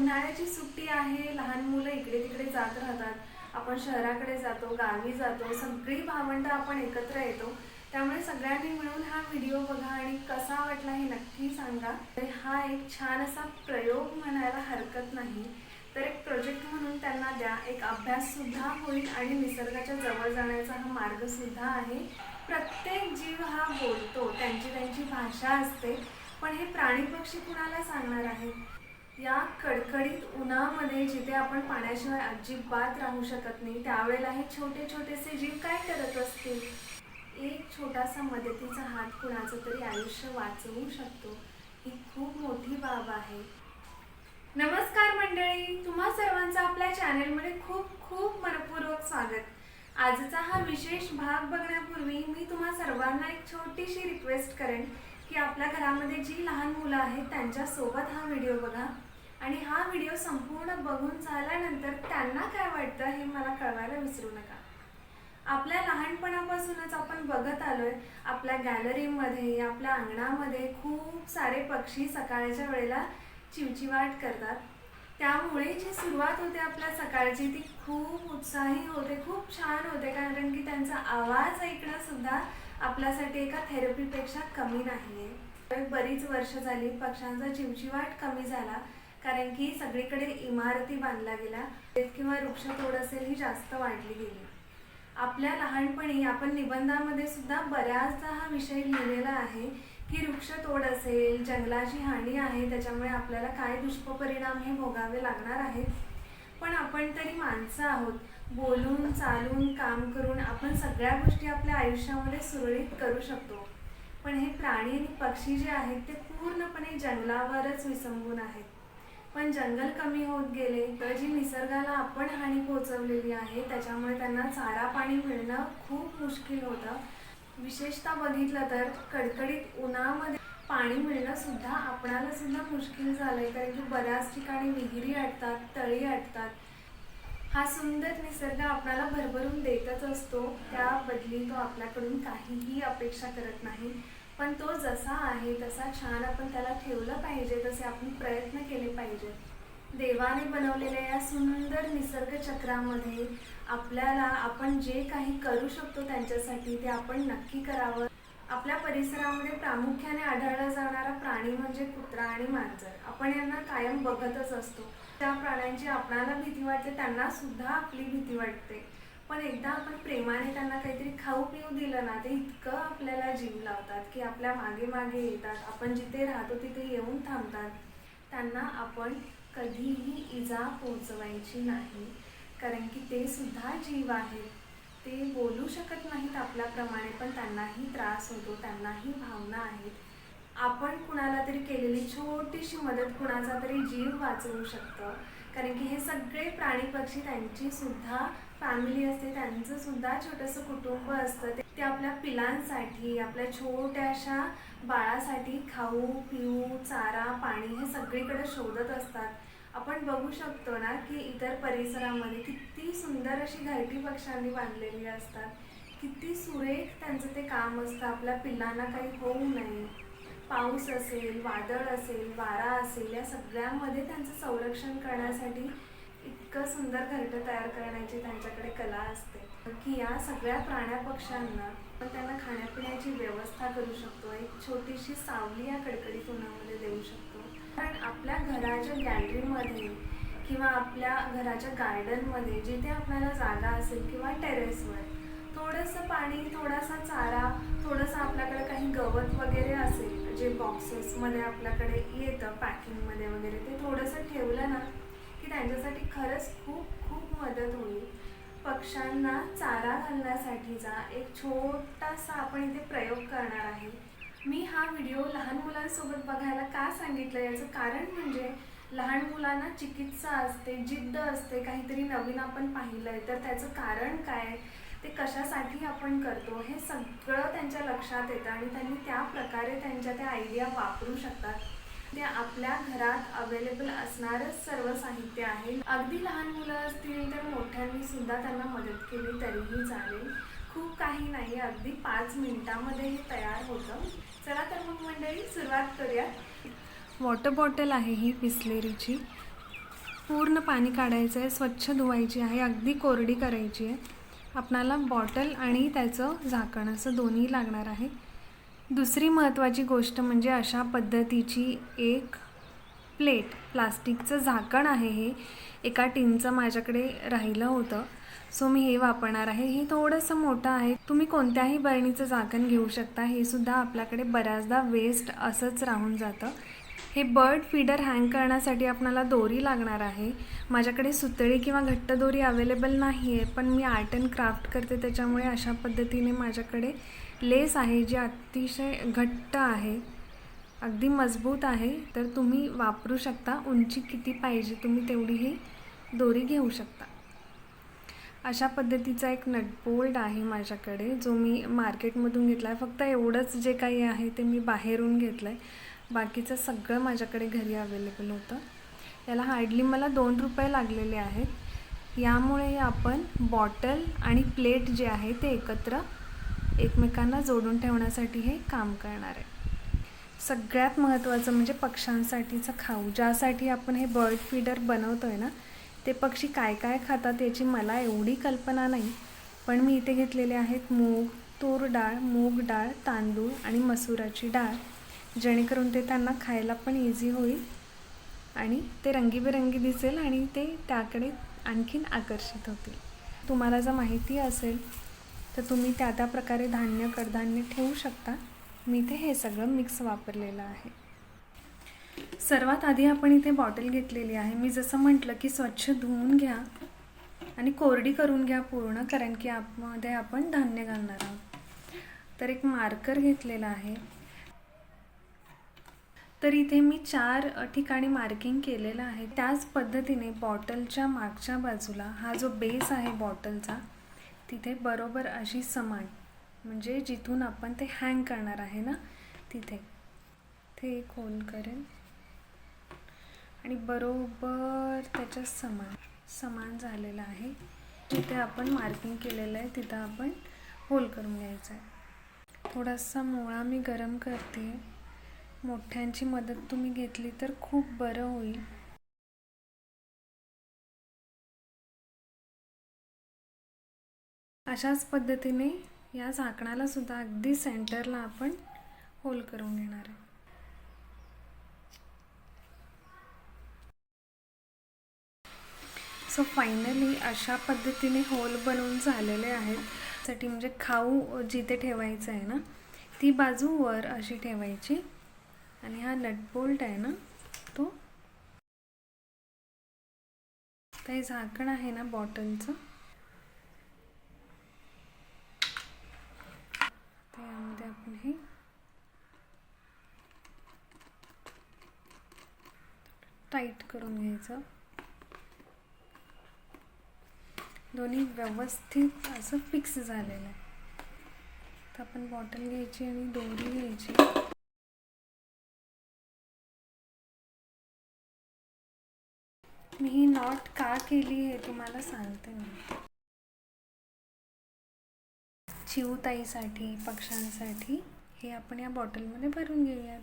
उन्हाळ्याची सुट्टी आहे लहान मुलं इकडे तिकडे जात राहतात. आपण शहराकडे जातो गावी जातो सगळी भावंड आपण एकत्र येतो. त्यामुळे सगळ्यांनी मिळून हा व्हिडिओ बघा आणि कसा वाटला हे नक्की सांगा. तर हा एक छान असा प्रयोग म्हणायला हरकत नाही. तर एक प्रोजेक्ट म्हणून त्यांना द्या. एक अभ्यास सुद्धा होईल आणि निसर्गाच्या जवळ जाण्याचा हा मार्ग सुद्धा आहे. प्रत्येक जीव हा बोलतो त्यांची त्यांची भाषा असते. पण हे प्राणी पक्षी कुणाला सांगणार आहे? या कडकडीत उन्हामध्ये जिथे आपण पाण्याशिवाय अजिबात राहू शकत नाही त्यावेळेला हे छोटे छोटेसे जीव काय करत असतील? एक छोटासा मदतीचा हात कुणाचं तरी आयुष्य वाचवू शकतो. ही खूप मोठी बाब आहे. नमस्कार मंडळी तुम्हा सर्वांचं आपल्या चॅनेलमध्ये खूप खूप मनपूर्वक स्वागत. आजचा हा विशेष भाग बघण्यापूर्वी मी तुम्हा सर्वांना एक छोटीशी रिक्वेस्ट करेन की आपल्या घरामध्ये जी लहान मुलं आहेत त्यांच्यासोबत हा व्हिडिओ बघा. आणि हा व्हिडिओ संपूर्ण बघून झाल्यानंतर त्यांना काय वाटतं हे मला कळवायला विसरू नका. आपल्या लहानपणापासूनच आपण बघत आलोय आपल्या गॅलरीमध्ये आपल्या अंगणामध्ये खूप सारे पक्षी सकाळच्या वेळेला चिवचिवाट करतात. त्यामुळे जी सुरुवात होते आपल्या सकाळची ती खूप उत्साही होते खूप छान होते कारण की त्यांचा आवाज ऐकणं सुद्धा आपल्यासाठी एका थेरपीपेक्षा कमी नाही आहे बरीच वर्ष झाली पक्ष्यांचा चिवचिवाट कमी झाला. कारण की सगळीकडे इमारती बांधल्या गेला किंवा वृक्षतोड असेल ही जास्त वाढली गेली. आपल्या लहानपणी आपण निबंधामध्ये सुद्धा बऱ्याचदा हा विषय लिहिलेला आहे की वृक्षतोड असेल जंगलाची हानी आहे त्याच्यामुळे आपल्याला काय दुष्परिणाम हे भोगावे लागणार आहेत? पण आपण तरी माणसं आहोत. बोलून चालून काम करून आपण सगळ्या गोष्टी आपल्या आयुष्यामध्ये सुरळीत करू शकतो. पण हे प्राणी आणि पक्षी जे आहेत ते पूर्णपणे जंगलावरच विसंबून आहेत. पण जंगल कमी होत गेले तर जी निसर्गाला आपण हानी पोहोचवलेली आहे त्याच्यामुळे त्यांना चारा पाणी मिळणं खूप मुश्किल होतं. विशेषतः बघितलं तर कडकडीत उन्हामध्ये पाणी मिळणं सुद्धा आपणाला सुद्धा मुश्किल झालंय कारण की बऱ्याच ठिकाणी विहिरी अटतात तळी अटतात हा सुंदर निसर्ग आपल्याला भरभरून देतच असतो. त्या बदली तो आपल्याकडून काहीही अपेक्षा करत नाही. पण तो जसा आहे तसा छान आपण त्याला ठेवलं पाहिजे तसे आपण प्रयत्न केले पाहिजेत देवाने बनवलेल्या या सुंदर निसर्ग चक्रामध्ये आपल्याला आपण जे काही करू शकतो त्यांच्यासाठी ते आपण नक्की करावं. आपल्या परिसरामध्ये प्रामुख्याने आढळला जाणारा प्राणी म्हणजे कुत्रा आणि मांजर. आपण यांना कायम बघतच असतो. त्या प्राण्यांची आपणाला भीती वाटते त्यांना सुद्धा आपली भीती वाटते. पण एकदा आपण प्रेमाने त्यांना काहीतरी खाऊ पिऊ दिलं ना ते इतकं आपल्याला जीव लावतात की आपल्या मागे मागे येतात. आपण जिथे राहतो तिथे येऊन थांबतात. त्यांना आपण कधीही इजा पोचवायची नाही. कारण की ते सुद्धा जीव आहेत. ते बोलू शकत नाहीत आपल्याप्रमाणे पण त्यांनाही त्रास होतो त्यांनाही भावना आहेत. आपण कुणाला तरी केलेली छोटीशी मदत कुणाचा तरी जीव वाचवू शकतं. कारण की हे सगळे प्राणी पक्षी त्यांची सुद्धा फॅमिली असते त्यांचं सुद्धा छोटंसं कुटुंब असतं. ते- ते आपल्या पिलांसाठी आपल्या छोट्याशा बाळासाठी खाऊ पिऊ चारा पाणी हे सगळीकडे शोधत असतात. आपण बघू शकतो ना की इतर परिसरामध्ये किती सुंदर अशी घरटी पक्ष्यांनी बांधलेली असतात. किती सुरेख त्यांचं ते काम असतं. आपल्या पिल्लांना काही होऊ नये. पाऊस असेल वादळ असेल वारा असेल या सगळ्यामध्ये त्यांचं संरक्षण करण्यासाठी इतकं सुंदर घरटं तयार करण्याची त्यांच्याकडे कला असते. की या सगळ्या प्राण्या पक्ष्यांना आपण त्यांना खाण्यापिण्याची व्यवस्था करू शकतो. एक छोटीशी सावली या कडकडीत उन्हामध्ये देऊ शकतो. कारण आपल्या घराच्या गॅलरीमध्ये किंवा आपल्या घराच्या गार्डनमध्ये जिथे आपल्याला जागा असेल किंवा टेरेसवर थोडंसं पाणी थोडासा चारा थोडंसं आपल्याकडे काही गवत वगैरे असेल जे बॉक्सेसमध्ये आपल्याकडे येतं पॅकिंगमध्ये वगैरे ते थोडंसं ठेवलं ना की त्यांच्यासाठी खरंच खूप खूप मदत होईल. पक्ष्यांना चारा घालण्यासाठीचा एक छोटासा आपण इथे प्रयोग करणार आहे. मी हा व्हिडिओ लहान मुलांसोबत बघायला का सांगितलं याचं कारण म्हणजे लहान मुलांना चिकित्सा असते जिद्द असते काहीतरी नवीन आपण पाहिलंय. तर त्याचं कारण काय? ते कशासाठी आपण करतो? हे सगळं त्यांच्या लक्षात येतं आणि त्यांनी त्या प्रकारे त्यांच्या त्या आयडिया वापरू शकतात. ते आपल्या घरात अवेलेबल असणारच सर्व साहित्य आहे. अगदी लहान मुलं असतील तर मोठ्यांनी सुद्धा त्यांना मदत केली तरीही चालेल. खूप काही नाही अगदी पाच मिनिटामध्ये हे तयार होतं. चला तर मग मंडळी सुरुवात करूया. वॉटर बॉटल आहे ही बिस्लेरीची. पूर्ण पाणी काढायचं आहे स्वच्छ धुवायची आहे अगदी कोरडी करायची आहे. आपणाला बॉटल आणि त्याचं झाकण असं दोन्ही लागणार आहे. दुसरी महत्त्वाची गोष्ट म्हणजे अशा पद्धतीची एक प्लेट प्लास्टिकचं झाकण आहे हे. एका टीनचं माझ्याकडे राहिलं होतं. सो मी हे वापरणार आहे. हे थोडंसं मोठं आहे. तुम्ही कोणत्याही बरणीचं झाकण घेऊ शकता. हे सुद्धा आपल्याकडे बऱ्याचदा वेस्ट असंच राहून जातं. हे बर्ड फीडर हँग करण्यासाठी आपणाला दोरी लागणार आहे. माझ्याकडे सुतळी किंवा घट्ट दोरी अवेलेबल नाही आहे पण मी आर्ट अँड क्राफ्ट करते त्याच्यामुळे अशा पद्धतीने माझ्याकडे लेस आहे जी अतिशय घट्ट आहे. अगदी मजबूत आहे. तर तुम्ही वापरू शकता. उंची किती पाहिजे तुम्ही तेवढी ही दोरी घेऊ शकता. अशा पद्धतीचा एक नटबोल्ड आहे माझ्याकडे जो मी मार्केटमधून घेतला आहे फक्त एवढंच जे काही आहे ते मी बाहेरून घेतलं आहे बाकीचं सगळं माझ्याकडे घरी अवेलेबल होतं. याला हार्डली मला दोन रुपये लागलेले आहेत. यामुळे आपण बॉटल आणि प्लेट जे आहे ते एकत्र एकमेकांना जोडून ठेवण्यासाठी हे काम करणार आहे. सगळ्यात महत्त्वाचं म्हणजे पक्ष्यांसाठीचं खाऊ. ज्यासाठी आपण हे बर्ड फीडर बनवतो आहे ना ते पक्षी काय काय खातात याची मला एवढी कल्पना नाही. पण मी इथे घेतलेले आहेत मूग तूर डाळ मूग डाळ तांदूळ आणि मसुराची डाळ. जेणेकरून ते त्यांना खायला पण इझी होईल. आणि ते रंगीबेरंगी दिसेल आणि ते त्याकडे आणखीन आकर्षित होतील. तुम्हाला जर माहिती असेल तर तुम्ही त्या त्या प्रकारे धान्य कडधान्य ठेवू शकता. मी इथे हे सगळं मिक्स वापरलेलं आहे. सर्वात आधी आपण इथे बॉटल घेतलेली आहे. मी जसं म्हटलं की स्वच्छ धुवून घ्या आणि कोरडी करून घ्या पूर्ण कारण की आपमध्ये आपण धान्य घालणार आहोत. तर एक मार्कर घेतलेला आहे. तर इथे मी चार ठिकाणी मार्किंग केलेलं आहे. त्याच पद्धतीने बॉटलच्या मागच्या बाजूला हा जो बेस आहे बॉटलचा तिथे बरोबर अशी समान म्हणजे जिथून आपण ते हँग करणार आहे ना तिथे. ते एक होल करेल आणि बरोबर त्याच्या समान समान झालेलं आहे. जिथे आपण मार्किंग केलेलं आहे तिथं आपण होल करून घ्यायचं आहे. थोडासा मोळा मी गरम करते. मोठ्यांची मदत तुम्ही घेतली तर खूप बरं होईल. अशाच पद्धतीने या झाकणाला सुद्धा अगदी सेंटरला आपण होल करून घेणार आहे सो फायनली अशा पद्धतीने होल बनवून झालेले आहेत. साठी म्हणजे खाऊ जिथे ठेवायचं आहे ना ती बाजू वर अशी ठेवायची. आणि हा नटबोल्ट आहे ना तो. ते झाकण आहे ना बॉटलचं. त्यामध्ये आपण हे टाईट करून घ्यायचं. दोन्ही व्यवस्थित असं फिक्स झालेलं आहे. तर आपण बॉटल घ्यायची आणि दोरी घ्यायची. मी ही नॉट का केली हे तुम्हाला सांगते मी. चिवताईसाठी पक्ष्यांसाठी हे आपण या बॉटलमध्ये भरून घेऊयात.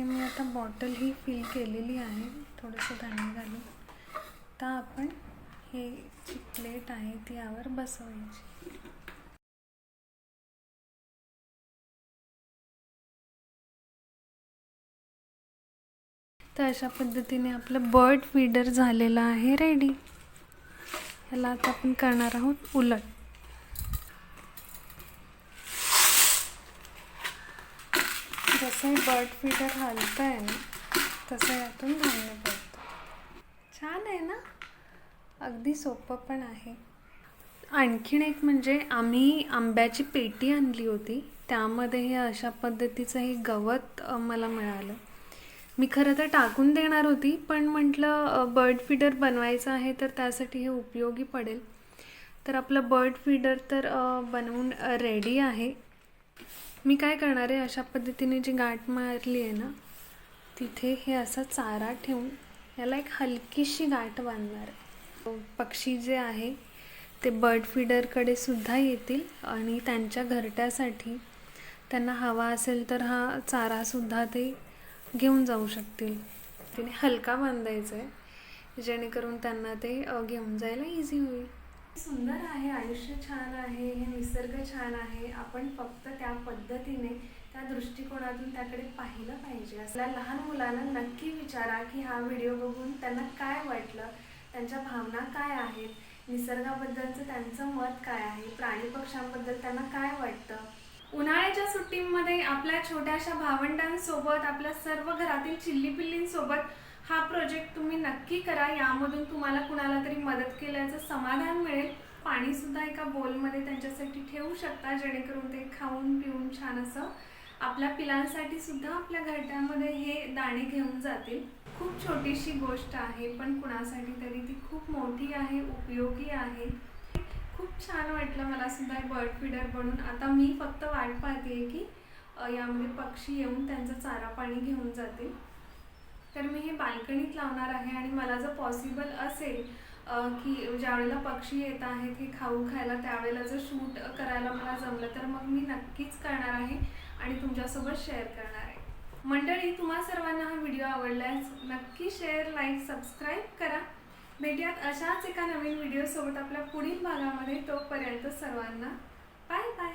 मी आता बॉटल ही फिल केलेली आहे. थोडंसं धान्य घालून. आता आपण हे जी प्लेट आहे ती यावर बसवायची. तर अशा पद्धतीने आपलं बर्ड फीडर झालेलं आहे. रेडी ह्याला आता आपण करणार आहोत उलट. जसं बर्ड फीडर घालतं आहे ना तसं यातून धान्य पडतं. छान आहे ना? अगदी सोपं पण आहे. आणखीन एक म्हणजे आम्ही आंब्याची पेटी आणली होती. त्यामध्ये हे अशा पद्धतीचं हे गवत मला मिळालं. मी खरं तर टाकून देणार होती पण म्हटलं बर्ड फीडर बनवायचं आहे तर त्यासाठी हे उपयोगी पडेल. तर आपलं बर्ड फीडर तर बनवून रेडी आहे. मी काय करणार आहे अशा पद्धतीने जी गाठ मारली आहे ना तिथे हे असा चारा ठेवून याला एक हलकीशी गाठ बांधणार आहे. पक्षी जे आहे ते बर्ड फीडरकडे सुद्धा येतील आणि त्यांच्या घरट्यासाठी त्यांना हवा असेल तर हा चारासुद्धा ते घेऊन जाऊ शकतील. तिने हलका बांधायचा आहे जेणेकरून त्यांना ते घेऊन जायला इझी होईल. सुंदर आहे आयुष्य छान आहे हे निसर्ग छान आहे. आपण फक्त त्या पद्धतीने त्या दृष्टिकोनातून त्याकडे पाहिलं पाहिजे. असल्या लहान मुलांना नक्की विचारा की हा व्हिडिओ बघून त्यांना काय वाटलं? त्यांच्या भावना काय आहेत? निसर्गाबद्दलचं त्यांचं मत काय आहे? प्राणी पक्ष्यांबद्दल त्यांना काय वाटतं? उन्हाळ्याच्या सुट्टींमध्ये आपल्या छोट्याशा भावंडांसोबत आपल्या सर्व घरातील चिल्ली पिल्लींसोबत हा प्रोजेक्ट तुम्ही नक्की करा. यामधून तुम्हाला कुणाला तरी मदत केल्याचं समाधान मिळेल. पाणी सुद्धा एका बोलमध्ये त्यांच्यासाठी ठेवू शकता जेणेकरून ते खाऊन पिऊन छान असं आपल्या पिलांसाठी सुद्धा आपल्या घरट्यामध्ये हे दाणे घेऊन जातील. खूप छोटीशी गोष्ट आहे पण कुणासाठी तरी ती खूप मोठी आहे उपयोगी आहे. खूप छान वाटलं मला सुद्धा बर्ड फिडर बनून. आता मी फक्त वाट पाहते की यामध्ये पक्षी येऊन त्यांचा चारा पाणी घेऊन जातील. तर मी हे बाल्कनीत लावणार आहे आणि मला जर पॉसिबल असेल की ज्यावेळेला पक्षी येत आहेत हे खाऊ खायला त्यावेळेला जर शूट करायला मला जमलं तर मग मी नक्कीच करणार आहे आणि तुमच्यासोबत शेअर करणार आहे. मंडळी तुम्हा सर्वांना हा व्हिडिओ आवडल्यास नक्की शेअर लाईक सबस्क्राईब करा. भेटूयात अशाच एका नवीन व्हिडिओसोबत आपल्या पुढील भागामध्ये. तोपर्यंत सर्वांना बाय बाय